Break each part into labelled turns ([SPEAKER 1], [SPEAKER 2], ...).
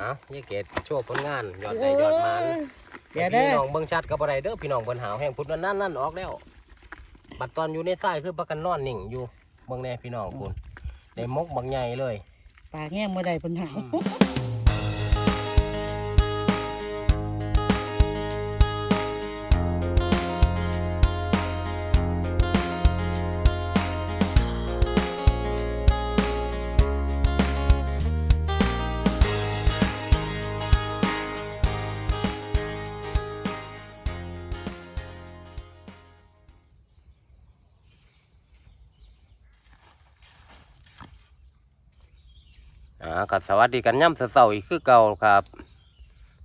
[SPEAKER 1] เอายายเกดโชว์ผลงานยอดได้ยอดมัน
[SPEAKER 2] เดี๋ยวเด้อ
[SPEAKER 1] พี่น้องเบิ่งชัดกับอะไรเด้อพี่น้องเบิ่นหาวแห้งพุดนั่นนั่นนั่นออกแล้ว บัดตอนอยู่ในทรายคือประกันนอนนิ่งอยู่เบิ่งแน่พี่น้องคุณได้มกบางใหญ่เลย
[SPEAKER 2] ปากแง่งบ่ได้เพิ่นหาว
[SPEAKER 1] ก็สวัสดีกันย่ำเสาร์อีกคือเก่าครับ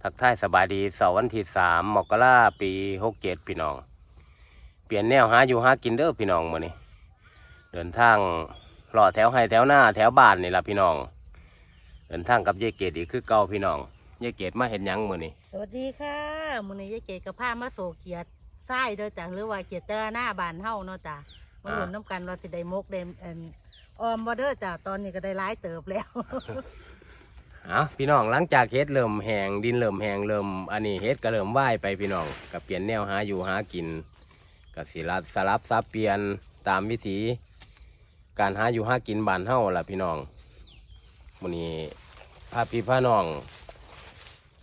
[SPEAKER 1] ทักทายสบายดีเสาร์วันที่สามมกราปีหกเจ็ดพี่น้อง เปลี่ยนแนวหาอยู่หากินเด้อพี่น้องมื้อนี้เดินทางรอแถวให้แถวหน้าแถวบ้านนี่ล่ะพี่น้อง เดินทางกับยายเกดอีกคือเก่าพี่น้องยายเกดมาเห็นหยังมื้อนี้
[SPEAKER 2] สวัสดีค่ะมื้อนี้ยายเกดกับพามาโศกเกียรติทรายเด้อจ้ะหรือว่าเกียรติเจรหน้าบ้านเฮาเนาะจ้ะมาลุ้นน้ำกันว่าสิได้มกได้เออมบ่เด้อจ้ะตอนนี้ก็ได้หลายเติบแล้ว
[SPEAKER 1] เอาพี่น้องหลังจากเฮ็ดเริ่มแหงดินเริ่มแหงเริ่มอันนี้เฮ็ดก็เริ่มว่ายไปพี่น้องก็เปลี่ยนแนวหาอยู่หากินก็สิลัสลับซับเปลี่ยนตามวิถีการหาอยู่หากินบ้านเฮาล่ะพี่น้องมื้อนี้พาพี่พาน้อง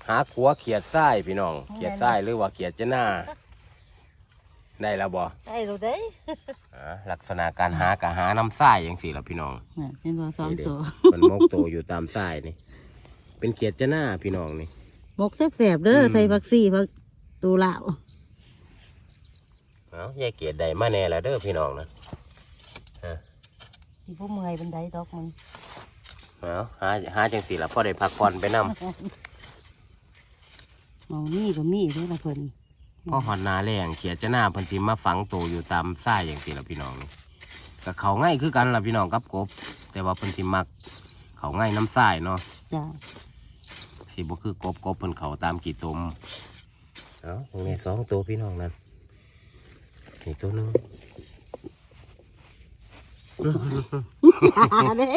[SPEAKER 1] หาขัวเขียดทรายพี่น้อง เขียดทรายหรือว่าเขียดจะหน้า ได้แล้วบ่
[SPEAKER 2] ได้แล้วเด้
[SPEAKER 1] อ่าลักษณะการหากะหาน้ำทรายอย่างสี่ล่ะพี่น้อง
[SPEAKER 2] น่ะเห็นบ่สอง
[SPEAKER 1] นี่เด้
[SPEAKER 2] ตัว
[SPEAKER 1] มันมกโตวอยู่ตามทรายนี่ เป็นเขียดจะหน้าพี่น้องนี่
[SPEAKER 2] มกแซ่บๆเด้อ
[SPEAKER 1] อืม
[SPEAKER 2] ใส่ผักซี่ผักตูลาว
[SPEAKER 1] เอายายเกียดได้มาแน่แล้วเด้อพี่น้องนะ
[SPEAKER 2] สิบ่เมื่อยบันไดดอกมึง
[SPEAKER 1] เอาหาหาจังสี่ละพ่อได้พักผ่อนไปนำ
[SPEAKER 2] มองนี่ก็มีเด้อละเพิ่น
[SPEAKER 1] พ่อหอนนาแรงเขียดจะหน้าเพันธิมาฝังโตวอยู่ตามทรายอย่างสี่ละพี่น้องนี่ก็เขาง่ายคือกันละพี่น้องกับกบ แต่ว่าเพันธิมัก เขาง่ายน้ำทรายเนาะ
[SPEAKER 2] จ้ะ
[SPEAKER 1] สิบ่คือกบกบเพิ่นเขาตามกี่ตมเอาตรงนี้สองตัวพี่น้องนั่นนี่ตัวหนึง
[SPEAKER 2] เด้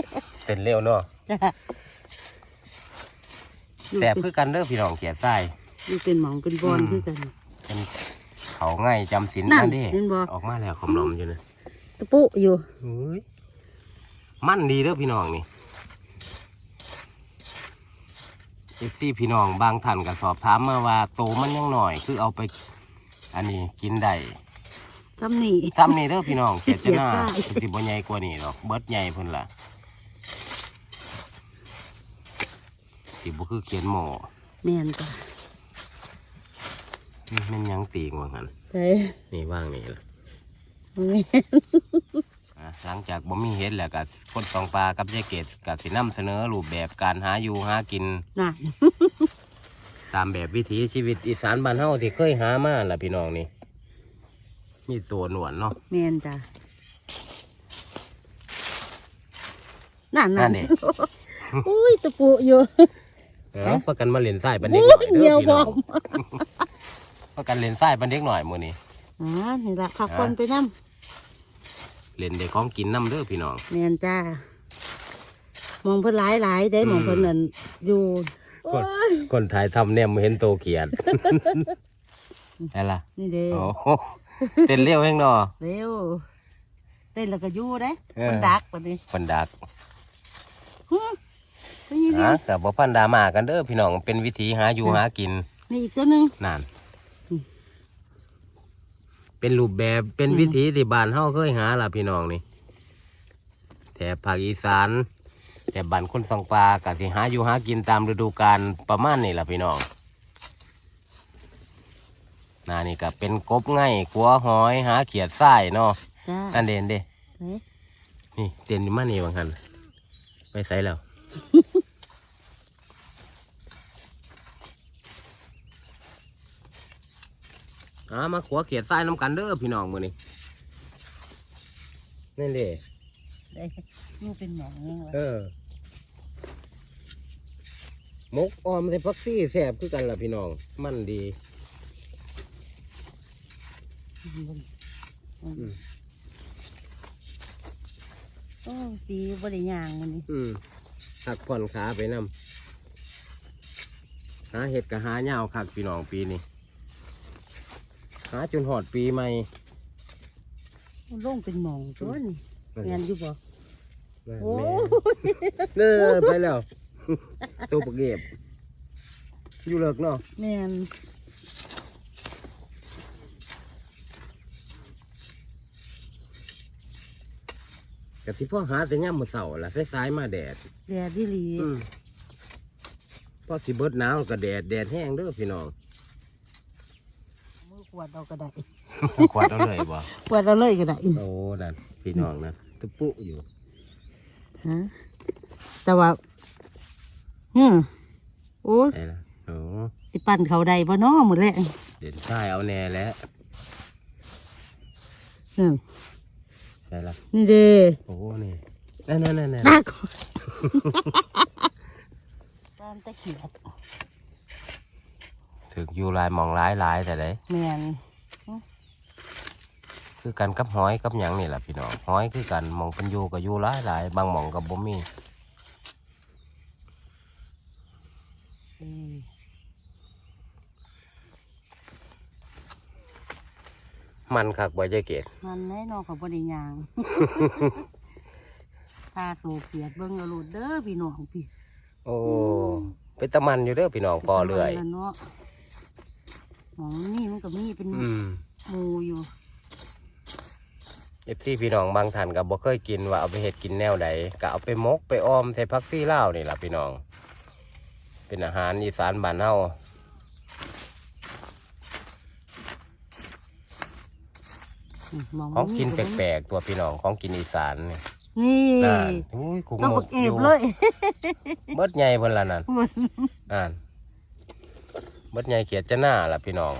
[SPEAKER 1] เต้นเร็วเนาะ
[SPEAKER 2] จ้ะ
[SPEAKER 1] แสบคือกันเด้อพี่น้องเขียดทราย
[SPEAKER 2] นี่เป็นหมองเป็นบอน
[SPEAKER 1] อืม
[SPEAKER 2] คือกัน
[SPEAKER 1] เป็นเขาง่ายจำศีล
[SPEAKER 2] นั่น
[SPEAKER 1] นั่นดิ
[SPEAKER 2] เห็นบ่
[SPEAKER 1] ออกมาแล้วขมลมอยู่นะ
[SPEAKER 2] ตะปุอยู่
[SPEAKER 1] อุ้ยมั่นดีเด้อพี่น้องนี่เอฟซีพี่น้องบางท่านก็สอบถามมาว่าโตมันยังหน่อย คือเอาไป อันนี้กินได้
[SPEAKER 2] ทำนี่
[SPEAKER 1] ซ้ำนี่เด้อพี่น้องเขียดจะหน้า
[SPEAKER 2] เขียดทราย
[SPEAKER 1] สิบ่ใหญ่กว่านี่หรอกเบิดใหญ่เพิ่นล่ะสิบ่คือเขียนหมอ
[SPEAKER 2] แม่นจ้ะ
[SPEAKER 1] นี่แมันหยังตีงว่างั้น
[SPEAKER 2] เฮ้ย
[SPEAKER 1] นี่ว่างนี่ล่ะ
[SPEAKER 2] แม่น
[SPEAKER 1] อะหลังจากบ่มีเห็ดแล้วก็คนสองปลากับยายเกดก็สินำเสนอรูปแบบการหาอยู่หากิน
[SPEAKER 2] น่ะ
[SPEAKER 1] ตามแบบวิถีชีวิตอีสานบ้านเฮาที่เคยหามาล่ะพี่น้องนี่มีตัวหนวดเนาะ
[SPEAKER 2] แม่นจ้ะนั่น
[SPEAKER 1] นั่
[SPEAKER 2] นั่
[SPEAKER 1] น
[SPEAKER 2] น
[SPEAKER 1] เด้
[SPEAKER 2] อุ้ยตะปุอยู่
[SPEAKER 1] เอาประกันมาเล่นทรายบันเด็ก
[SPEAKER 2] โอ้
[SPEAKER 1] หน่อย
[SPEAKER 2] ยเหี่
[SPEAKER 1] เด้
[SPEAKER 2] ย
[SPEAKER 1] อ
[SPEAKER 2] ว
[SPEAKER 1] พี่
[SPEAKER 2] บ
[SPEAKER 1] น้
[SPEAKER 2] อ
[SPEAKER 1] อง
[SPEAKER 2] ม
[SPEAKER 1] ประกันเล่นทรายบันเด็กหน่อยมื้อนี้
[SPEAKER 2] อ่านี่ละขับคนไปน้
[SPEAKER 1] เล่นได้ของกินน้ำเด้อพี่น้องำ
[SPEAKER 2] แม่นจ้ามองเพิ่นหลายหลายๆได้
[SPEAKER 1] อืม
[SPEAKER 2] มองเพิ่นนั่นอยู่
[SPEAKER 1] กด
[SPEAKER 2] โอ้ย
[SPEAKER 1] คนถ่ายทำเนี่ยมาเห็นโตเขียด อะไรล่ะ
[SPEAKER 2] นี่เด้
[SPEAKER 1] โอ้โหเต้นเร็วแฮงเนาะ
[SPEAKER 2] เร็วเต้นแล้วก็อยู่เด้
[SPEAKER 1] เออ
[SPEAKER 2] มันดักปะนี่
[SPEAKER 1] คนดัก
[SPEAKER 2] ไปนี่ดิ
[SPEAKER 1] ฮะกับบ่พันดรามากันเด้อพี่น้องเป็นวิธีหาอยู่หากิน
[SPEAKER 2] นี่อีกตัวหนึง
[SPEAKER 1] นั่น
[SPEAKER 2] อืม
[SPEAKER 1] เป็นรูปแบบเป็น
[SPEAKER 2] อืม
[SPEAKER 1] วิธีที่บ้านเฮาเคยหาล่ะพี่น้องนี่แถบภาคอีสานแถบบ้านคนสองปลาก็สิหาอยู่หากินตามฤดูกาลประมาณนี้ล่ะพี่น้องนานี่ก็เป็นกบไง่กัวหอยหาเขียดทรายเนาะ
[SPEAKER 2] จ้า
[SPEAKER 1] อันเด่นเด้
[SPEAKER 2] เฮ้ย
[SPEAKER 1] นี่เด่นนี่มานี่บางคันไปใส่แล้วามาขัวเขียดทรายน้ำกันเด้อพี่น้องมือนี่นี่เด้
[SPEAKER 2] ได้อยู่เป็นหมองยังวะ
[SPEAKER 1] เออมกออมใส่พักซี่แสบคือกันล่ะพี่น้อง มันดี
[SPEAKER 2] อืมโอ้ดีบริยางมันนี่
[SPEAKER 1] อืมหักผ่อนขาไปนหาเห็ดกับหาเหย้าคักพี่น้องปีนี้หาจนหอดปีใหม่
[SPEAKER 2] มันลงเป็นหมองตัวนี่แม่นอยู่บ่
[SPEAKER 1] แม่
[SPEAKER 2] โอ้
[SPEAKER 1] เน่ไปแล้วตัวปลาเก็บอยู่เลิกเนาะ
[SPEAKER 2] แม่น
[SPEAKER 1] กะสิพ่อหาแต่ย่ามมื้อเสาร์ล่ะสายๆมาแดด
[SPEAKER 2] แดดดีหลี
[SPEAKER 1] อืมพอสิเบิดหนาวก็แดดแดดแห้งเด้อพี่น้อง
[SPEAKER 2] มือข วดเอาก็ได้
[SPEAKER 1] ขวดเอาเลยบ่
[SPEAKER 2] ขวดเอาเลยก็ได้
[SPEAKER 1] โอ้นั่นพี่น้องนะตะปุอยู่
[SPEAKER 2] ฮะแต่ว่าอืมโอ้ย
[SPEAKER 1] ไอ้นะโอ้
[SPEAKER 2] สิปั่นเขาใดบ่น้อหมดแล้ว
[SPEAKER 1] เด่นใช่เอาแน่แล้ว
[SPEAKER 2] อืม
[SPEAKER 1] ใช่ละ
[SPEAKER 2] นี่เด้
[SPEAKER 1] โอ้นี่นั่นนั่นนั่นนั่น
[SPEAKER 2] นักบ้านตะเขียบ
[SPEAKER 1] ถึงอยู่หลายหมองหลายหลายแต่ไหน
[SPEAKER 2] แม่น
[SPEAKER 1] คือกันกับหอยกับหยังนี่แหละพี่น้องหอยคือกันหมองเป็นอยู่กับอยู่หลายหลายบางหมองกับบ่มี
[SPEAKER 2] อืม
[SPEAKER 1] มันคักบ่ใจเกต
[SPEAKER 2] มันแน่นอนเขาบ่ได้ยางตาโซเกียดเบิ่งเอาโลดเด้อพี่น้องพี่
[SPEAKER 1] โอ้เป็นตะมันอยู่เด้อพี่น้องพอเรื่อย
[SPEAKER 2] แล้วเนาะ หมองนี่มันก็มีเป็น
[SPEAKER 1] อืม
[SPEAKER 2] หมูอยู่
[SPEAKER 1] เอฟซีพี่น้องบางท่านก็บ่เคยกินว่าเอาไปเฮ็ดกินแนวใดก็เอาไปมกไปออมใส่ผักซี่ลาวนี่ล่ะพี่น้อง เป็นอาหารอีสานบ้านเฮา
[SPEAKER 2] อืมหมอง
[SPEAKER 1] ของกิน
[SPEAKER 2] มั
[SPEAKER 1] แปลกๆตัวพี่น้องของกินอีสานนี่
[SPEAKER 2] ๆนี่
[SPEAKER 1] นั่นอุ้ยกุ้ง
[SPEAKER 2] ต้อง
[SPEAKER 1] หม
[SPEAKER 2] บั
[SPEAKER 1] ก
[SPEAKER 2] กเอ
[SPEAKER 1] อบยู่
[SPEAKER 2] เลย
[SPEAKER 1] เบิดใหญ่เพิ่นล่ะนั่นอ่าน เบิดใหญ่เขียดจะหน้าล่ะพี่น้อง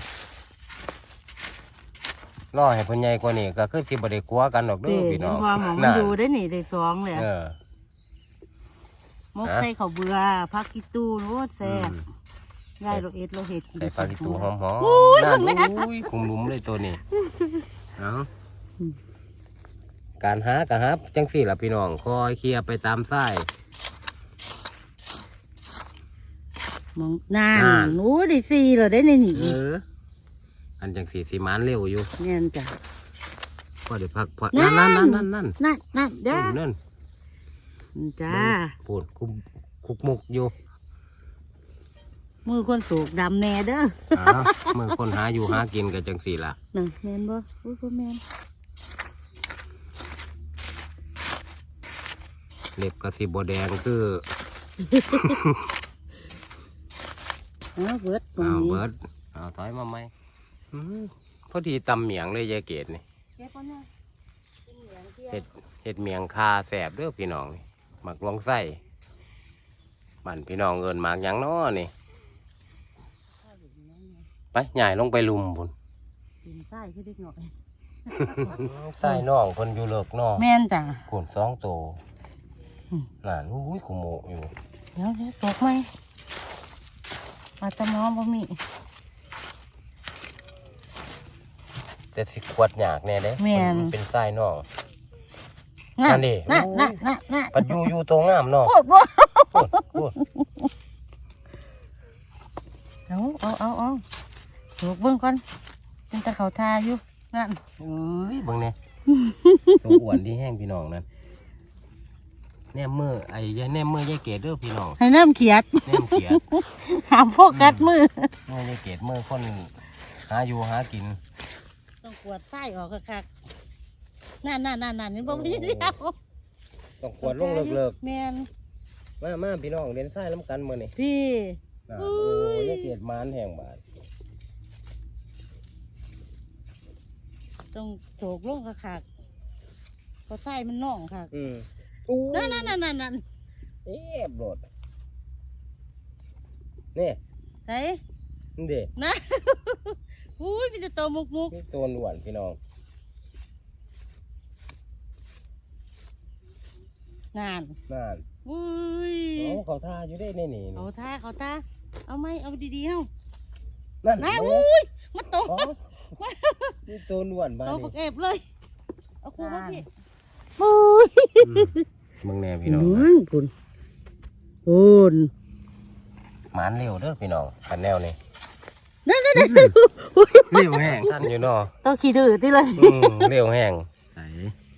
[SPEAKER 1] รอให้เพิ่นใหญ่กว่านี้ก็คือสิบ่ได้กลัวกันดอกเด้
[SPEAKER 2] เด้
[SPEAKER 1] อ
[SPEAKER 2] เห็
[SPEAKER 1] พี่
[SPEAKER 2] น
[SPEAKER 1] น้อง
[SPEAKER 2] ว่าหมองมัน
[SPEAKER 1] นั่น
[SPEAKER 2] อยู่ได้นี่ได้สองเลย
[SPEAKER 1] เออ
[SPEAKER 2] มก
[SPEAKER 1] ฮะ
[SPEAKER 2] ใส่ข้าวเบื่อพักกิตูโอ้แซ่
[SPEAKER 1] อื
[SPEAKER 2] บ
[SPEAKER 1] ม
[SPEAKER 2] ยายเราเอ็ดเราเห็ดกิน
[SPEAKER 1] ใส่ปลากิตูหอม
[SPEAKER 2] โอ้ย
[SPEAKER 1] ๆนั่น
[SPEAKER 2] แม่
[SPEAKER 1] อุ้ยคุมลุมเลยตัวนี้เอาการหากะฮับจังสี่ล่ะพี่น้องคอยเคลียร์ไปตามไส้
[SPEAKER 2] ห มองนาน
[SPEAKER 1] อ่า
[SPEAKER 2] โอ้ได้สี่เราได้ในนี่
[SPEAKER 1] เออ อันจังสี่สีมานเร็วอยู่
[SPEAKER 2] เนี่ยจ้ะ
[SPEAKER 1] ก็เดี๋ยวพักผ่อน
[SPEAKER 2] นั่
[SPEAKER 1] นั่
[SPEAKER 2] น
[SPEAKER 1] นนั่นนั่นนั่น
[SPEAKER 2] นั่นนั่นเด้อ
[SPEAKER 1] นั่น
[SPEAKER 2] จ้า
[SPEAKER 1] พูดคุมคุกมุกอยู่
[SPEAKER 2] มือคนสูกดำแน่เด้อ
[SPEAKER 1] อ้าวเมื่อคนหาอยู่หากินกันจังสี่ล่ะ
[SPEAKER 2] น่ะแม่นบ่อุ้ยบ่แม่น
[SPEAKER 1] เล็บกระสีบแดงคือ
[SPEAKER 2] เออเบิดตรง
[SPEAKER 1] อ้าว
[SPEAKER 2] นี้
[SPEAKER 1] เบิร์ดอ้าวถอยมาไหมอืมพอดีตำเหมียงเลยยายเกดนี่
[SPEAKER 2] เก็บก่อนนะเป็นเหลืองเที่ยว
[SPEAKER 1] เห็ดเห็ดเมียงคาแสบเด้อพี่น้องนี่หมักลองไส้บันพี่น้องเอินหมากหยังน้อนี่ไปใหญ่ลงไปลุมพุ่น
[SPEAKER 2] เป็นไส้คือเด็กหน่อย
[SPEAKER 1] ไส้น้องเพิ่นอยู่เลิกน้อง
[SPEAKER 2] แม่นจ้ะ
[SPEAKER 1] ขนสองโต
[SPEAKER 2] อืม
[SPEAKER 1] น่นอุ้ยขโมอยู่
[SPEAKER 2] เดี๋ยวเดี๋ยวตกไหม อาตมอบ่มี
[SPEAKER 1] แต่สิขวดหยากแน่เด้
[SPEAKER 2] แม่น
[SPEAKER 1] นเป็นไส้น้อง
[SPEAKER 2] น่ะ
[SPEAKER 1] นั่นดิ
[SPEAKER 2] น่ะ
[SPEAKER 1] โอ้ย
[SPEAKER 2] น่ะน่ะน่ะ
[SPEAKER 1] ปัดอยู่อยู่ตัวงามน้อง
[SPEAKER 2] โอ้โห
[SPEAKER 1] พูดพูด
[SPEAKER 2] เอาเอาเอาเอาถูกเบิ่งก่อนเป็นตะเขาทาอยู่นั่น
[SPEAKER 1] เอ้ยเบิ่งเนี่ยตัวอ้วนที่แห้งพี่น้องนั่น แนมมือไอ้ยายแนมมือยายเกดเด้อพี่น้อง
[SPEAKER 2] ให้น้ำเขียด
[SPEAKER 1] แนมเขียด
[SPEAKER 2] หามโฟกัสมือ
[SPEAKER 1] เมื่อยายเกดมือคนหาอยู่หากิน
[SPEAKER 2] ต้องกวดไส้ออกคักๆนั่นนั่นนั่นนั่นนี่บ่มีเดียว
[SPEAKER 1] ต้องขวดลงเลิก
[SPEAKER 2] แมน
[SPEAKER 1] ๆมามาพี่น้องเรียนไส้ล้ำกันมือนี่
[SPEAKER 2] พี่
[SPEAKER 1] น่ะ
[SPEAKER 2] อุ้
[SPEAKER 1] โอ้
[SPEAKER 2] ย
[SPEAKER 1] ยายเกดมานแห่งบาท
[SPEAKER 2] ต้องโฉกลงคักๆเพราะไส้มันน่องคัก
[SPEAKER 1] อืม อู้
[SPEAKER 2] นั่นนั่นนั่นนั่นนั่น
[SPEAKER 1] เอ๊ะโดดนี่
[SPEAKER 2] ไหน
[SPEAKER 1] นี่เด็
[SPEAKER 2] นะอุ้ยมีแต่ตัวมุกมุก
[SPEAKER 1] นี่ตัวหนวนพี่น้อง
[SPEAKER 2] งาน
[SPEAKER 1] นั่น
[SPEAKER 2] อุ้ย
[SPEAKER 1] เอาเขาท่าอยู่ได้นี่นี่
[SPEAKER 2] เขาตาเขาตาเอาไหมเอาดีๆเฮ้า
[SPEAKER 1] นั่น
[SPEAKER 2] นะ
[SPEAKER 1] โอ้
[SPEAKER 2] อุ้ยมาโต
[SPEAKER 1] อ๋อนี่ตัวหนวนบ้าน
[SPEAKER 2] โต
[SPEAKER 1] นี่
[SPEAKER 2] ปักเอฟเลย เอาคู่มาพี่อุ้ย
[SPEAKER 1] อืม มึงแน่พี่น้อง
[SPEAKER 2] คุณคุณ
[SPEAKER 1] มหมานเร็วเด้อพี่น้องกันแนวนี่
[SPEAKER 2] นั่นนั่นนั่น
[SPEAKER 1] เร็วแห้งท่านอยู่เนาะ
[SPEAKER 2] ต้องขี้ดื้อที่ละ
[SPEAKER 1] อืมเร็วแห้งใส่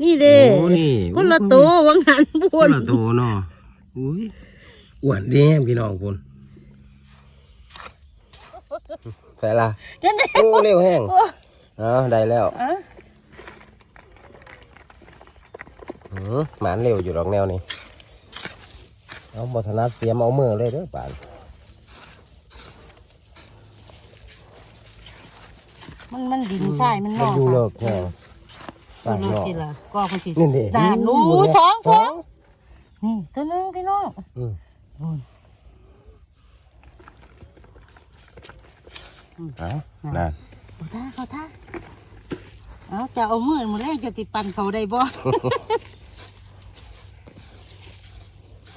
[SPEAKER 2] นี่เด้
[SPEAKER 1] โอ้นี่
[SPEAKER 2] คนละตัววังหัน
[SPEAKER 1] ค
[SPEAKER 2] พูน
[SPEAKER 1] นละตัวเนาะอุ้ยอ้วนดีแฮมพี่น้องคุณใส่ละ
[SPEAKER 2] นั่นเด้
[SPEAKER 1] โอ้เร็วแห้งเอาได้แล้ว
[SPEAKER 2] อะ
[SPEAKER 1] หือหมานเร็วอยู่ดอกแนวนี้เอาบทนัดเตรียมเอามือเลยเด้อป่าน
[SPEAKER 2] มันมันดินทรายมันน
[SPEAKER 1] มัน
[SPEAKER 2] อก
[SPEAKER 1] อยู่เลิกแห้ง
[SPEAKER 2] มั
[SPEAKER 1] ป่านน
[SPEAKER 2] เลิ
[SPEAKER 1] น
[SPEAKER 2] ก
[SPEAKER 1] อก
[SPEAKER 2] สิล่ะก็คนสิ
[SPEAKER 1] นี่ดิ
[SPEAKER 2] ด่านนู้
[SPEAKER 1] อู้
[SPEAKER 2] สองสองนี่ตัวหนึงพี่น้อง
[SPEAKER 1] อืม
[SPEAKER 2] นู่น
[SPEAKER 1] เอานั่น
[SPEAKER 2] เขาท่าเขาท่าเอาจะเอามือมาแรกจะติดปันเขาได้บ่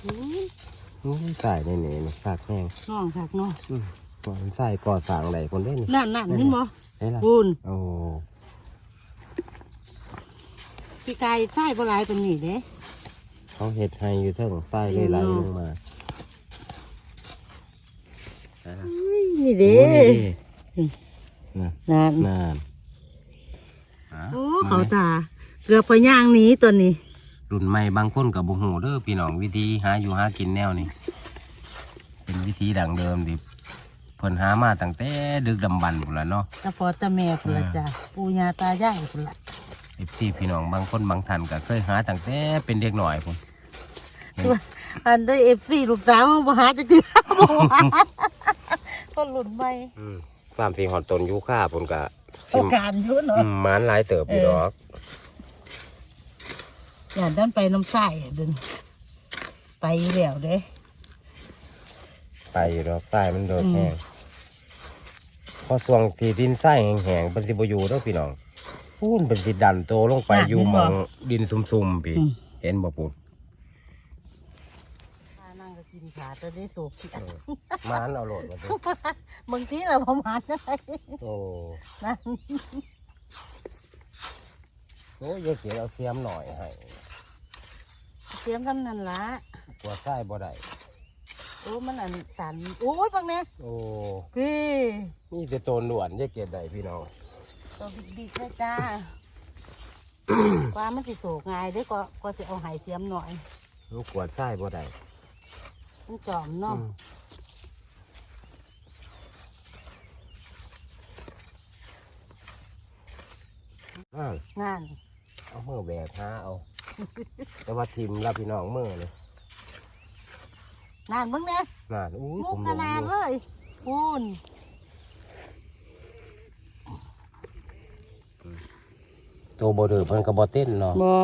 [SPEAKER 2] อุ้ย
[SPEAKER 1] อู้ใส่นี่นี่นี่ซากแห้ง
[SPEAKER 2] น้องคักน้อง
[SPEAKER 1] อืมมันใส่ก่อสร้างใดคนได้นี่
[SPEAKER 2] นั่นนั่นนี่บ่
[SPEAKER 1] ได้ละ
[SPEAKER 2] คุณ
[SPEAKER 1] โอ้
[SPEAKER 2] พี่กายใส่บ่หลายเป็นนี่เด้
[SPEAKER 1] เขาเห็ดให้อยู่เทิงใส่เลยไหลลงมาได้ละ
[SPEAKER 2] อุ้ยนี่
[SPEAKER 1] โอ้
[SPEAKER 2] เด้
[SPEAKER 1] นี่ดินั่น
[SPEAKER 2] นั่น
[SPEAKER 1] นั่นอะ
[SPEAKER 2] โอ้
[SPEAKER 1] มา
[SPEAKER 2] เขา
[SPEAKER 1] เลย
[SPEAKER 2] ตา เกือบไปย่างหนี้ตัวนี้
[SPEAKER 1] รุ่นใหม่บางคนกับบุหูเด้อพี่น้องวิธีหาอยู่หากินแนวนี่เป็นวิธีดังเดิมดิเพิ่นหามาตั้งแต่ดึกดำบรรพ์พุ่นละเนาะ
[SPEAKER 2] ตะพอตะแม่พุ่นละจ้ะปู่ย่าตายายพุ่นละ
[SPEAKER 1] เอฟซีพี่น้องบางคนบางท่านก็เคยหาตั้งแต่เป็นเด็กหน่อยพุ่น
[SPEAKER 2] ตัวอันได้เอฟซีลูกสาวมาหาจะเจือบ่หาคนหลุนไป
[SPEAKER 1] ฟาร์มสีหอนตนยูค่าพุ่นก็
[SPEAKER 2] โอกาสเยอะเนาะ
[SPEAKER 1] อืมหมานหลายเติบอยู่ดอก
[SPEAKER 2] อย่างด้านไปน้ำใส่เดินไปแล้วเด้
[SPEAKER 1] ไปอยู่ดอกใต้มันโดดแห้งพอส่วงที่ดินใต้แห้งๆเป็นสิบอยู่เด้อพี่น้องพูนเป็นสิดันโตลงไปอยู่หมองดินซุ่มๆพี่เห็นบ่ปุ่น
[SPEAKER 2] มานั่งก็กินขาจะได้สูบ
[SPEAKER 1] หมานเอาโหลดมาดู
[SPEAKER 2] บางทีเราประมาณได้
[SPEAKER 1] โอ้
[SPEAKER 2] นั่น
[SPEAKER 1] โอ้ยายเขียนเอาเสียมหน่อยให้
[SPEAKER 2] เตรียมกันนั่นละ
[SPEAKER 1] กลัวใต้บ่ได้
[SPEAKER 2] โอ้มันอันสันโอ้ยบางเนี้ย
[SPEAKER 1] โอ้
[SPEAKER 2] พี่
[SPEAKER 1] นี่จะโตนหนวนยายเกียรได้พี่น้อง
[SPEAKER 2] ตัวบิ๊กๆเลยจ้าว่ามันสิโศกง่ายเด้อก็ก็สิเอาไหเทียมหน่อย
[SPEAKER 1] ลูกกวดใต้บ่ได้
[SPEAKER 2] มันจอมเนาะ
[SPEAKER 1] อืมอ้าว
[SPEAKER 2] นั่น
[SPEAKER 1] เอามือแบกหาเอา แต่ว่าทิมรับพี่น้องมือเลย
[SPEAKER 2] นั่นเบิ่งเนี่ย
[SPEAKER 1] น่าอู้ย
[SPEAKER 2] มุ
[SPEAKER 1] ผ
[SPEAKER 2] ก
[SPEAKER 1] ม
[SPEAKER 2] ข
[SPEAKER 1] ลง
[SPEAKER 2] นา
[SPEAKER 1] อ
[SPEAKER 2] ด
[SPEAKER 1] ยู่
[SPEAKER 2] เลยพูน
[SPEAKER 1] ตัวบ่ดื้อเพิ่นก็บ่เต้นเนาะ
[SPEAKER 2] บอ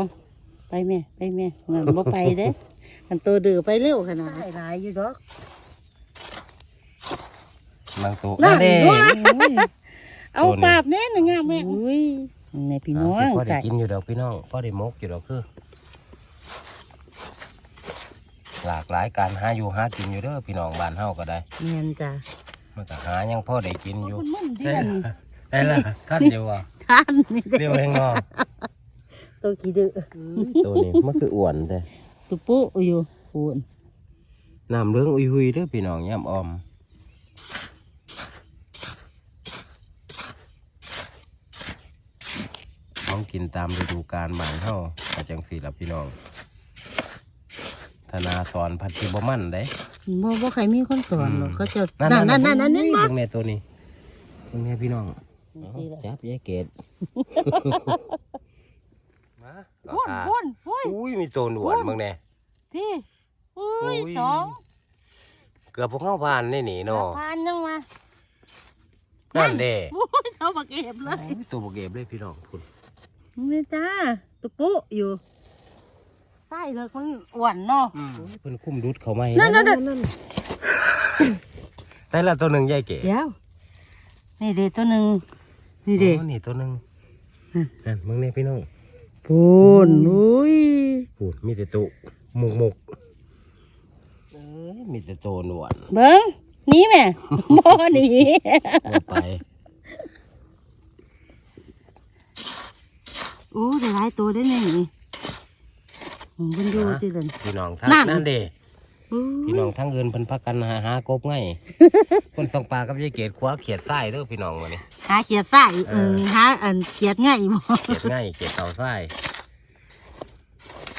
[SPEAKER 2] ไปแม่ไปแม่งั้นบ่ไปเด้ อันตัวดื้อไปเร็วขนาดหลายอยู่ดอก
[SPEAKER 1] บางตัว
[SPEAKER 2] นั่น
[SPEAKER 1] เด้
[SPEAKER 2] ด้วย
[SPEAKER 1] อุ้ย
[SPEAKER 2] เอา
[SPEAKER 1] ตัวนี้
[SPEAKER 2] ปราบแน่นงามแม่อุ้ย แม่พี่น้องา
[SPEAKER 1] สิพอได้
[SPEAKER 2] ใส่
[SPEAKER 1] กินอยู่ดอกพี่น้องพอได้มกอยู่ดอกคือหลากหลายการหาอยู่หากินอยู่เด้อพี่น้องบ้านเฮาก็ได้
[SPEAKER 2] เนียนจ้ะ
[SPEAKER 1] มันก็หายังพอได้กินอยู่
[SPEAKER 2] คุณมึนเดือน
[SPEAKER 1] ได้ละท่านเดียวอะ
[SPEAKER 2] ท่านนี่
[SPEAKER 1] เรียวเองเนาะ
[SPEAKER 2] ตัวขี้ดื้อ
[SPEAKER 1] ตัวนี้มันคืออ้วนแต่
[SPEAKER 2] ตัวปุ๊อยู่พูน
[SPEAKER 1] น้ำเรื่องอุยหุยเด้อพี่น้องย่ำออม ต้องกินตามฤดูกาลบ้านเฮาก็จังสี่ละพี่น้องธนาสอนพัดธิบมันได้
[SPEAKER 2] บ่บ่ใครมีคนสอนหรอก
[SPEAKER 1] อืม
[SPEAKER 2] เขาจะนั่นนั่นนั่นนั่นนั่น
[SPEAKER 1] เบิ่
[SPEAKER 2] มาง
[SPEAKER 1] แม่ตัวนี้เบิ่งแม่พี่น้อง
[SPEAKER 2] นี่แหละ
[SPEAKER 1] จับยายเกดมา
[SPEAKER 2] พูนพูนพูน
[SPEAKER 1] อุ้ยมีตัวหนวดเบิ่งแน่
[SPEAKER 2] พี่อุ้ย
[SPEAKER 1] อุ้ย
[SPEAKER 2] สอง
[SPEAKER 1] เกือบพวกเข้าผ่านนี่หนีเนาะ
[SPEAKER 2] พานยังมา
[SPEAKER 1] นั่นเด้
[SPEAKER 2] อุ้ยเขาบักเก็บเลย
[SPEAKER 1] ตัวบกเก็บเลยพี่น้องคุณ
[SPEAKER 2] นี่จ้าตัวปุ๊อยู่ใช่เลยมันอ้วนเนาะ
[SPEAKER 1] เพิ่นคุ้มรุดเขาไหม
[SPEAKER 2] นั่นนั่นนั่น
[SPEAKER 1] แต่ละตัวหนึ่งยายเก๋
[SPEAKER 2] เดี๋ยวนี่เด็ตัวหนึ่งนี่เด็
[SPEAKER 1] อ๋อนี่ตัวหนึ่ง
[SPEAKER 2] อืม
[SPEAKER 1] นั่นมึงเนี่ยพี่น้อง
[SPEAKER 2] พูนอุ้ย
[SPEAKER 1] พูดมีแต่ตัวหมุกหมุกเอ้ยมีแต่ตัวหนวด
[SPEAKER 2] เบิ้งหนี่แม่บ่หนี
[SPEAKER 1] ลงไป
[SPEAKER 2] โอ้ได้ห ลายตัวได้แน่นี่อืมเพิ่นดูจิเลย
[SPEAKER 1] พี่น้องทัก
[SPEAKER 2] นั่น
[SPEAKER 1] นั่นเด้พี่น้องทั้งเงินเพิ่นพักกันหาหากบไงคนส่องปลากับยายเกดคว้าเขียดไส้เด้อพี่น้องมานี่
[SPEAKER 2] หาเขียดไส้เอ
[SPEAKER 1] เอ
[SPEAKER 2] อ
[SPEAKER 1] อ
[SPEAKER 2] หาอันเขียดง่ายบ่
[SPEAKER 1] เขียดง่ายเขียดเต่าไส้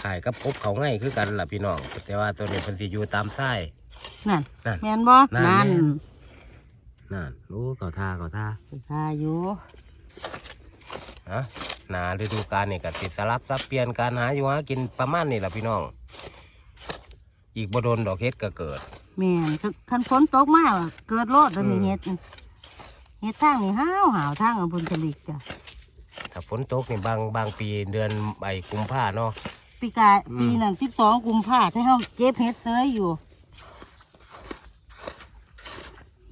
[SPEAKER 1] ขายกับกบเขาง่ายคือกันล่ะพี่น้อง แต่ว่าตัวนี้เพิ่นสิอยู่ตามไส้
[SPEAKER 2] นั่น
[SPEAKER 1] นั่น
[SPEAKER 2] แม่นบ่
[SPEAKER 1] นั่น
[SPEAKER 2] นั่น
[SPEAKER 1] แม่ นั่นรู้เขาท่าเขาท่า
[SPEAKER 2] ทาอยู่
[SPEAKER 1] ฮะ หนาฤดูกาลนี่ก็ติดสลับซับเปลี่ยนการหาอยู่หากินประมาณนี่แหละพี่น้อง อีกบ่โดนดอกเฮ็ดก็เกิด
[SPEAKER 2] แม่นคันคันฝนตกมาเกิดโลดแล้วนี่
[SPEAKER 1] อืม
[SPEAKER 2] เฮ็ดเฮ็ดทางนี่ห้าวหาวทางอำเภอจริกจ้ะ
[SPEAKER 1] ถ้าฝนตกนี่บางบางปีเดือนไอ้กุมภาเนาะ
[SPEAKER 2] ปีกาย
[SPEAKER 1] อืม
[SPEAKER 2] ปีนั้น12กุมภาพันธ์ให้เฮาเก็บเฮ็ดเซยอยู่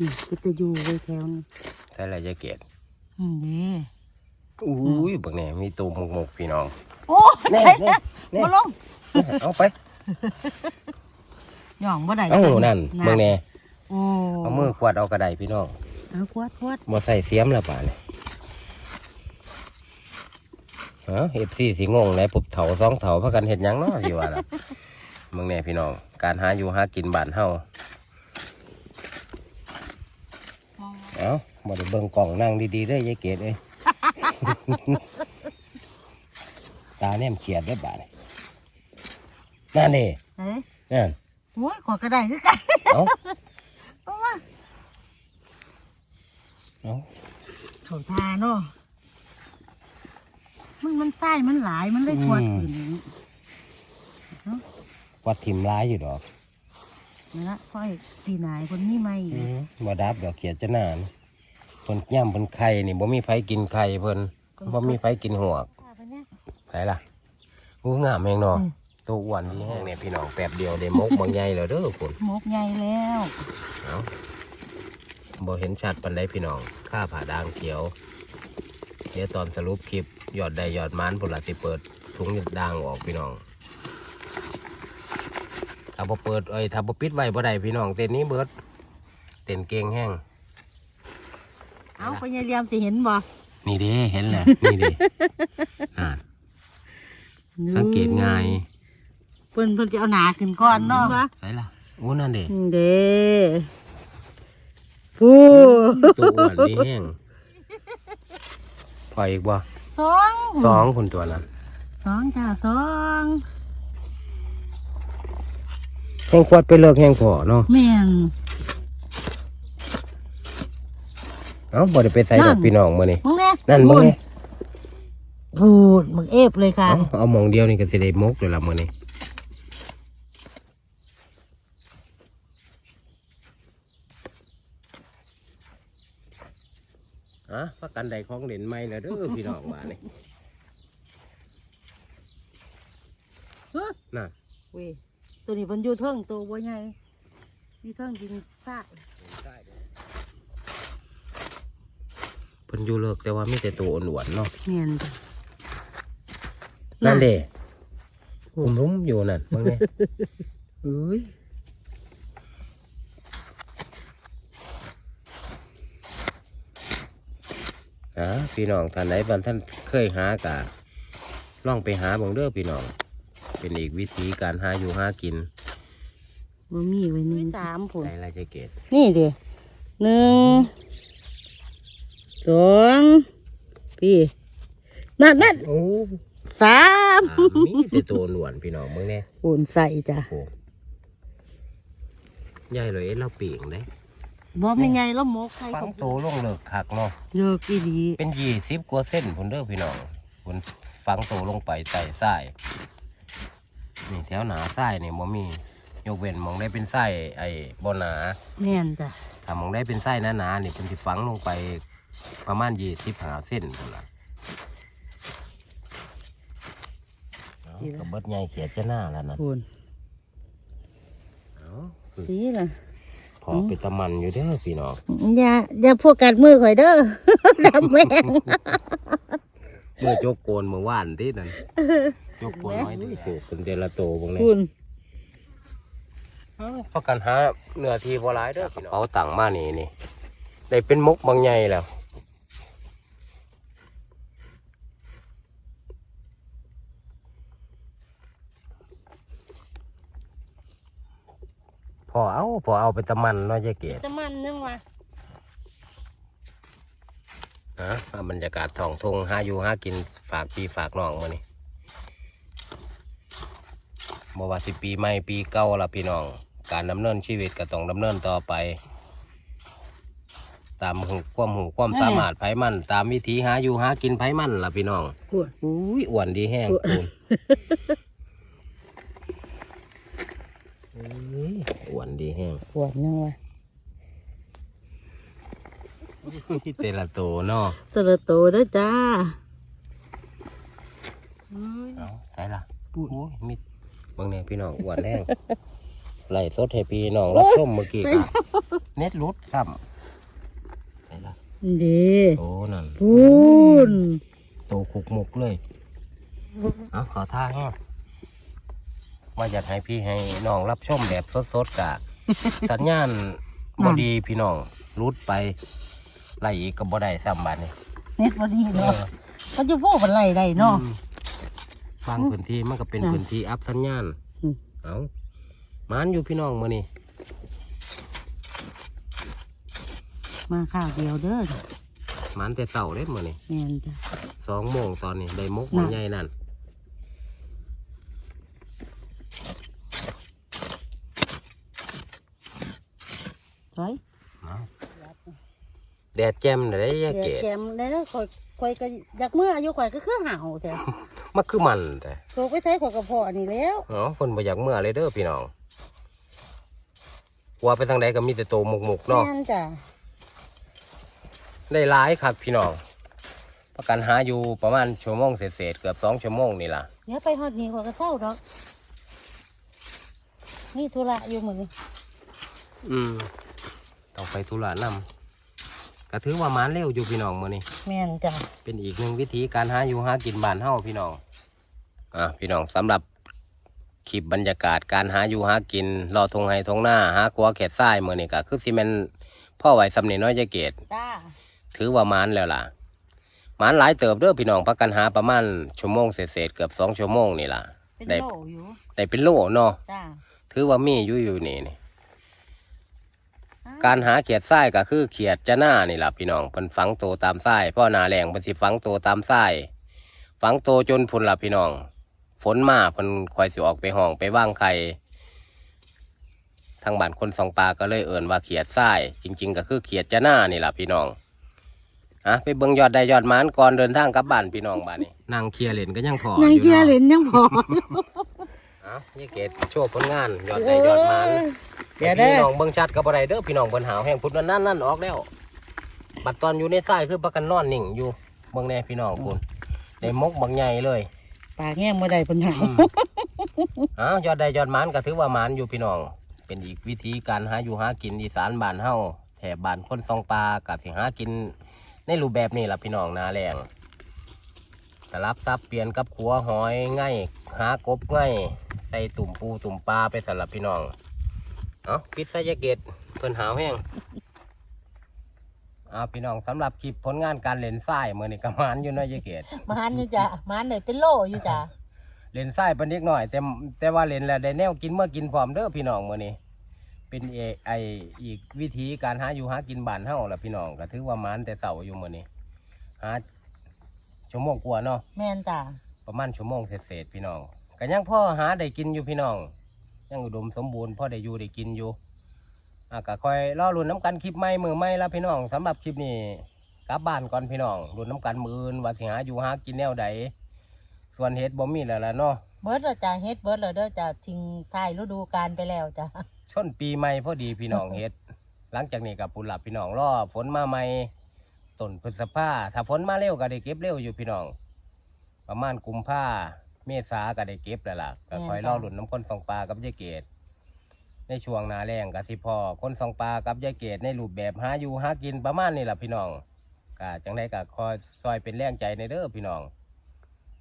[SPEAKER 2] นี่ก็จะอยู่ไว้แถวนี้
[SPEAKER 1] ใช่แล้วจะเกต
[SPEAKER 2] อืมเด้
[SPEAKER 1] อุ้ยบักแหน่มีตูหมกหมกๆพี่น้อง
[SPEAKER 2] โอ้
[SPEAKER 1] แน่
[SPEAKER 2] ได้
[SPEAKER 1] แน่แน่
[SPEAKER 2] บ่ลง
[SPEAKER 1] เอาไป
[SPEAKER 2] ย่องบ่ได้
[SPEAKER 1] เอ้านั่นเบิ่งแหน่
[SPEAKER 2] โอ้
[SPEAKER 1] เอามือขวดเอากระไดพี่น้อง
[SPEAKER 2] เอาขวดขวด
[SPEAKER 1] บ่ใส่เสียมแล้วป่านี่ฮะเอฟซีสิงงไหนปุบเถาสองเถาพากันเห็ดหยังเนาะสิว่าล่ะเมืองแน่พี่น้อง การหาอยู่หากินบ้านเฮาเอ้าบ่ได้เบิ่งกล่องนั่งดีๆเด้อยายเกดเอ้ย ตาแนมเขียดได้อบาดนี่นั่นเด้
[SPEAKER 2] เอ้ย
[SPEAKER 1] นั่น
[SPEAKER 2] โอ้ยขวดก็ได้คือกัน
[SPEAKER 1] เอ้า
[SPEAKER 2] เอามา
[SPEAKER 1] เอ้า
[SPEAKER 2] เขาทาเนาะมันมันไส้มันหลายมันเลยขวดขึ้น
[SPEAKER 1] วัดทิมร้ายอยู่ดอก
[SPEAKER 2] นะค่อยปีนายคนนี้ไม่
[SPEAKER 1] อืมบ่ดับดอกเขียดจะนาน เพิ่นย่ำเพิ่นไข่นี่บ่มีไผกินไข่เพิ่นบ่มีไผกินหัวก
[SPEAKER 2] ทาไปเนี่ย
[SPEAKER 1] ไผล่ะอู้งามแมงเนาะ
[SPEAKER 2] อืม
[SPEAKER 1] ตัวอ้วนนี่แห้งเนี่ยพี่น้องแป๊บเดียวได้มกบางใหญ่แล้วเด้อคุณ
[SPEAKER 2] หมกใหญ่แล้ว
[SPEAKER 1] เอาบ่เห็นชัดปานใดพี่น้องค่าผ่าด่างเขียวเดี๋ยวตอนสรุปคลิปยอดใดยอดมันพุ่นละสิเปิดถุงด่างออกพี่น้องถ้าบ่เปิดเอ้ยถ้าบ่ปิดไว้บ่ได้พี่น้องเต้นนี้เบิดเต้นเก่งแห้ง
[SPEAKER 2] เอาพญาเลียมสิเห็นบ่
[SPEAKER 1] นี่เด้เห็นแหละนี่เด้อ่าสังเกตง่าย
[SPEAKER 2] เพิ่นเพิ่นจะเอาหนาขึ้นก่อนเนาะวะ
[SPEAKER 1] ไหนล่ะอู้นั่นเด้
[SPEAKER 2] เด้ผู้
[SPEAKER 1] ตัวอ้วนนี่แห้งพออีกบ่
[SPEAKER 2] สอง
[SPEAKER 1] สองคนตัวนั้น
[SPEAKER 2] สองจ้าสอง
[SPEAKER 1] แห้งควดไปเลิกแห้งพอเนาะ
[SPEAKER 2] แม่น
[SPEAKER 1] เอ้าบ่ได้ไปใส่ด
[SPEAKER 2] นั่
[SPEAKER 1] อก
[SPEAKER 2] น
[SPEAKER 1] พี่น้องมื้อนี้
[SPEAKER 2] มึงแน่
[SPEAKER 1] นั่นมึงไง
[SPEAKER 2] พูดมึงเอฟเลยค่ะ
[SPEAKER 1] เอ้าเอาหมองเดียวนี่ก็สิได้มกเลยล่ะมื้อนี้อะประกันใดของเด่นใหม่แล้วเด้อพี่น้องว่านี่น่ะ
[SPEAKER 2] เว้ยตัวนี้มันอยู่เทิงตัวบ่ใหญ่อยู่เทิงดินทราย
[SPEAKER 1] พิ่นอยู่เลิกแต่ว่ามีแต่ตัวอ้วนๆเนาะ
[SPEAKER 2] แม่นจ้ะ
[SPEAKER 1] นั่นเด้คุมลุ้มอยู่นั่นมึงไงเอ้ยอะพี่น้องท่านไหนบ้านท่านเคยหากะล่องไปหาเบังเด้อพี่น้อง เป็นอีกวิธีการหาอยู่หากิน
[SPEAKER 2] บ่มีไว้นี่สามผล
[SPEAKER 1] ใส่ไรใจเกต
[SPEAKER 2] นี่เดีหนึ่ง สองพี่นั่นนั่น
[SPEAKER 1] โอ้
[SPEAKER 2] สาม
[SPEAKER 1] อ่ามีแต่ตัวหนวนพี่น้องมึงเนี่ย
[SPEAKER 2] โอนใส่จ้ะ
[SPEAKER 1] โอ้ยายเลยเอ็ดเราเปียงเลย
[SPEAKER 2] บ่ไม่ไงแล้วหมกใคร
[SPEAKER 1] ฟังโตลงเลิกคักเนาะ
[SPEAKER 2] เยอะกี่ดี
[SPEAKER 1] เป็นยี่สิบกว่าเส้นพุ่นเด้อพี่น้องพุ่นฟังโตลงไปใต้ทรายนี่แถวหนาทรายนี่บ่มียกเว้นหมองได้เป็นทรายไอ้บ่หนา
[SPEAKER 2] แม่นจ้ะ
[SPEAKER 1] ถ้าหมองได้เป็นทรายหนาๆนี่เพิ่นสิฝังลงไป ประมาณยี่สิบห้าเส้นพุ่นล่ะเอาก็เบิดใหญ่เขียดจะหน้าแล้วนะ
[SPEAKER 2] โอน
[SPEAKER 1] เอาคือ
[SPEAKER 2] สีล่ะ
[SPEAKER 1] พอไปตะมันอยู่เด้อพี่น้อง
[SPEAKER 2] อย่าอย่าพวกกัดมือข่อยเด้อดำแม่ง
[SPEAKER 1] เมื่อจกโกนเมื่อวานที่นั่นจกโกนน้อยที่สุดเป็นเดละโตบงเลย
[SPEAKER 2] คุณ
[SPEAKER 1] พากันหาเนื้อที่พอหลายเด้อพี่น้องเอาตังค์มานี่นี่ได้เป็นมกบางใหญ่แล้ว อเอาพอเอาไปตะมันเนาะยายเกด
[SPEAKER 2] จะมันยังวะ
[SPEAKER 1] นะเอาบรรยากาศท้องทงหาอยู่หากินฝากปีฝากน้องมานี่บ่ว่าสิปีใหม่ปีเก่าละพี่น้อง การดำเนินชีวิตก็ต้องดำเนินต่อไป ตามหูความหูความสามารถไผมัน ตามวิธีหาอยู่หากินไผมันล่ะพี่น้อง
[SPEAKER 2] ปวด
[SPEAKER 1] อุ้ยอ้วนดีแห้ง
[SPEAKER 2] อ้วน
[SPEAKER 1] คุณ อุ้ยอ้วนดีแห้ง
[SPEAKER 2] ปวดยังวะ
[SPEAKER 1] เตละโตเนาะ
[SPEAKER 2] ตะละโตเด้อจ้า
[SPEAKER 1] เอาใช่ละโอ้ยมิดบางเนี่ยพี่น้องอ้วนแห้งไล่สดให้พี่น้องรับชมเมื่อกี้ครับเน็ตรุดซ้ำใช่ละ
[SPEAKER 2] ดี
[SPEAKER 1] โตนั่น
[SPEAKER 2] พูน
[SPEAKER 1] โตคุกมุกเลย เอาขอท่าแห้ง ว่าอยากให้พี่ให้น้องรับชมแบบสดๆกะ สัญญาณบดีพี่น้องรุดไปไล่อีกก็บ่ได้ซ้ำบาดนี่
[SPEAKER 2] เน็ตบ่ดี
[SPEAKER 1] เอ
[SPEAKER 2] เนาะ
[SPEAKER 1] อ
[SPEAKER 2] มันจะพูดเป็นไรได้เนาะ
[SPEAKER 1] อืมบางพื้นที่มันก็เป็น
[SPEAKER 2] น่ะ
[SPEAKER 1] พื้นที่อัพสัญญาณ
[SPEAKER 2] อืม
[SPEAKER 1] เอามานอยู่พี่น้องมื้อนี้
[SPEAKER 2] มาข้าวเดียวเด้อ
[SPEAKER 1] มานแต่เช้าเด้มื้อนี้
[SPEAKER 2] แม่นจ้ะ
[SPEAKER 1] สองโมงตอนนี้ได้มก
[SPEAKER 2] น่ะ
[SPEAKER 1] มันใหญ่นั่น
[SPEAKER 2] สวย
[SPEAKER 1] เอาแดดแจ่มได้ยา
[SPEAKER 2] เดี๋
[SPEAKER 1] เก
[SPEAKER 2] ยว
[SPEAKER 1] ด
[SPEAKER 2] แกมได้แล้วข่อยข่อยก็อยากเมื่ออายุข่อยก็คือห่าวแท้
[SPEAKER 1] มันคือมันแต่
[SPEAKER 2] โตไปใช้ข่อยก็พออันนี้แล้ว
[SPEAKER 1] เนาะคนบ่อยากเมื่อเลยเด้อพี่น้องว่าไปทางใดก็มีแต่โตวหมกๆเนาะ
[SPEAKER 2] แม่นจ้ะ
[SPEAKER 1] ได้หลายครับพี่น้องประกันหาอยู่ประมาณชั่วโมงเศษๆเกือบสองชั่วโมงนี่ล่ะ
[SPEAKER 2] เดี๋ยวไปฮอดนี้ข่อยก็เศร้าดอกนี่ธุระอยู่มื้อนี้
[SPEAKER 1] อืม ต้องไปธุระนำก็ถือว่าหมานเร็วอยู่พี่น้องมื้อนี้
[SPEAKER 2] แม่นจ้ะ
[SPEAKER 1] เป็นอีกหนึ่งวิธีการหาอยู่หากินบ้านเฮาพี่น้องอะพี่น้องสำหรับคลิปบรรยากาศการหาอยู่หากินรอทงไห้ทงหน้าหากัวเขตทรายมื้อนี้ก็คือสิแม่นพ่อไหวสำเนีน้อยใจเกต
[SPEAKER 2] จ้า
[SPEAKER 1] ถือว่าหมานแล้วล่ะหมานหลายเติบเด้อพี่น้องพักกันหาประมาณชั่วโมงเศษๆเกือบสองชั่วโมงนี่ล่ะ
[SPEAKER 2] เป็น
[SPEAKER 1] ได้
[SPEAKER 2] โลอยู่
[SPEAKER 1] ได้เป็นโลเนาะ
[SPEAKER 2] จ้า
[SPEAKER 1] ถือว่ามีอยู่อยู่นี่นี่ การหาเขียดทรายก็คือเขียดจะหน้านี่แหละพี่น้องเพิ่นฝังโตวตามทรายเพ่อหนาแรงเพิ่นสิฝังโตวตามทรายฝังโตวจนพุ่นละพี่น้อง ฝนมาเพิ่นคอยสิออกไปห้องไปว่างไข่ทางบ้านคนสองปลาก็เลยเอิ่นว่าเขียดทราย จริง ๆ ก็คือเขียดจะหน้านี่แหละพี่น้องอะไปเบิ่งยอดได้ยอดหมานก่อนเดินทางกลับบ้านพี่น้องบ้านนี้นางเคลียร์เหรนก็ยังพออนา
[SPEAKER 2] ง
[SPEAKER 1] อยู่
[SPEAKER 2] เกียร์เหร
[SPEAKER 1] เนาะ
[SPEAKER 2] นยังพอ
[SPEAKER 1] เอ้านี่เกดโชว์ผลงานยอดได้ยอดหมาน
[SPEAKER 2] เดี๋ยวเด้อ
[SPEAKER 1] พี่น้องเบิ่งชัดกับอะไรเด้อพี่น้องเบิ่นหาวแห้งพุดนั่นนั่นนั่นออกแล้ว บัดตอนอยู่ในทรายคือประกันนอนนิ่งอยู่เบิ่งแน่พี่น้องคุณได้มกบางใหญ่เลย
[SPEAKER 2] ปากแง่งบ่ได้เพิ่นหาว
[SPEAKER 1] อืมอ้าวยอดใดยอดหมานก็ถือว่าหมานอยู่พี่น้อง เป็นอีกวิธีการหาอยู่หากินอีสานบ้านเฮาแถบบ้านคนซองปลากับสิหากิน ในรูปแบบนี้ล่ะพี่น้องนาแรงตลับซับเปลี่ยนกับขัวหอยง่ายหากบง่าย ใส่ตุ่มปูตุ่มปลาไปสำหรับพี่น้องเอาปิดใส่ยาเกตเพิ่นหาวแห้งเอาพี่น้องสำหรับคลิปผลงานการเล่นทรายเมื่อนี้กระมานอยู่เน้อยยาเกต
[SPEAKER 2] มานอยู่จ้ะมานได้เป็นโลอยู่จ้ะ
[SPEAKER 1] เล่นทรายเป็นเล็กหน่อย แต่แต่ว่าเล่นแล้วได้แนวกินเมื่อกินพร้อมเด้อพี่น้องเมื่อนี้เป็นเอไออีกวิธีการหาอยู่หากินบ้านเฮาล่ะพี่น้องก็ถือว่าหมันแต่เสาอยู่เมื่อนี้หาชั่วโมงกว่าเนาะ
[SPEAKER 2] แม่นจ้ะ
[SPEAKER 1] ประมาณชั่วโมงเศษๆพี่น้อง ก็ยังพ่อหาได้กินอยู่พี่น้อง ยังอุดมสมบูรณ์พ่อได้อยู่ได้กินอยู่อะก็คอยรอรุ่นน้ำกันคลิปใหม่มือใหม่ละพี่น้องสำหรับคลิปนี้กลับบ้านก่อนพี่น้องรุ่นน้ำกันมืออื่นว่าสิหาอยู่หากินแนวใดส่วนเฮ็ดบ่มีแล้วล่ะเนาะ
[SPEAKER 2] เบิดแล้วจ้ะเฮ็ดเบิดแล้วเด้อจ้ะทิ้งท้ายฤดูกาลไปแล้วจ้ะ
[SPEAKER 1] ชนปีใหม่พอดีพี่น้องเฮ็ด หลังจากนี้กับปุหลับพี่น้องรอฝนมาใหม่ต้นพฤษภาถ้าฝนมาเร็วก็ได้เก็บเร็วอยู่พี่น้อง ประมาณกุมภา เมษาก็ได้เก็บแล้วล่ะก็คอยรอหลุนน้ำคนสองปลากับยายเกดในช่วงหนาแรงกับสิพอคนสองปลากับยายเกดในรูปแบบหาอยู่หากินประมาณนี้แหละพี่น้องก็จังไดก็คอยซอยเป็นแรงใจในเด้อพี่น้อง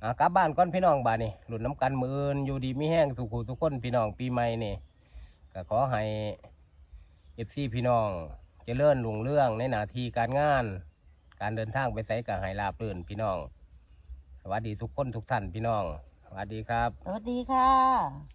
[SPEAKER 1] อะกลับบ้านก่อนพี่น้องบ้านนี่หลุนน้ำกันมืออื่นอยู่ดีมีแห้งสุขุทุกคนพี่น้องปีใหม่นี่ก็ขอให้เอฟซีพี่น้องเจริญรุ่งเรื่องในหน้าที่การงาน การเดินทางไปไสกับหายลาบลื่นพี่น้อง สวัสดีทุกคนทุกท่านพี่น้อง สวัสดีครับ
[SPEAKER 2] สวัสดีค่ะ